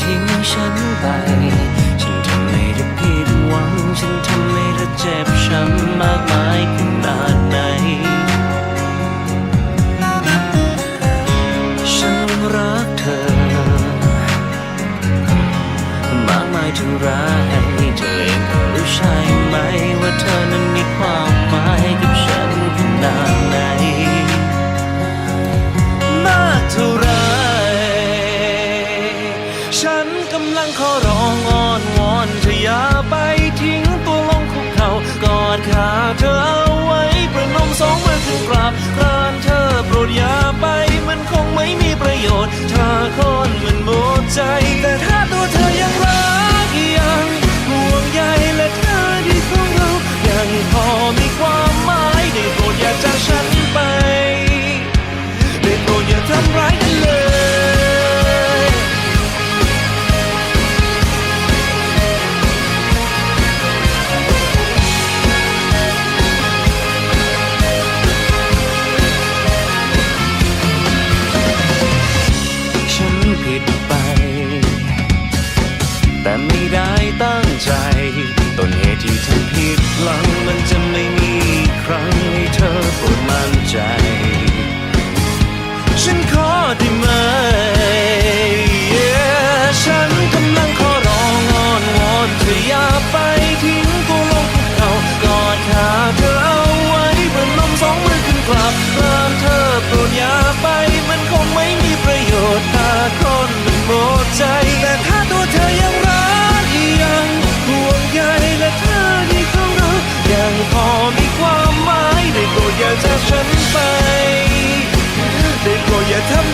ทิ้งฉันไป ฉันทำให้เธอผิดหวัง ฉันทำให้เธอเจ็บช้ำมากมายขนาดไหน ฉันรักเธอ มากมายถึงร้าเธอเองก็รู้ใช่ไหมว่าเธอนั้นมีความ ฉันกำลังขอร้องอ้อนวอนเธออย่าไปทิ้งตัวลงคุกเขากอดขาเธอเอาไว้ประนมสองมือขึ้นกราบ ตั้งใจ ต้นเหตุที่ทำผิดหลังมันจะไม่มีครั้งให้เธอปวดมั่นใจ ฉันขอได้ไหม yeah, ฉันกำลังขอร้องอ้อนวอนเธออย่าไปทิ้งกูลงภูเขากอดขาเธอเอาไว้บนนมสองมือขึ้นกลับเพิ่มเธอ yeter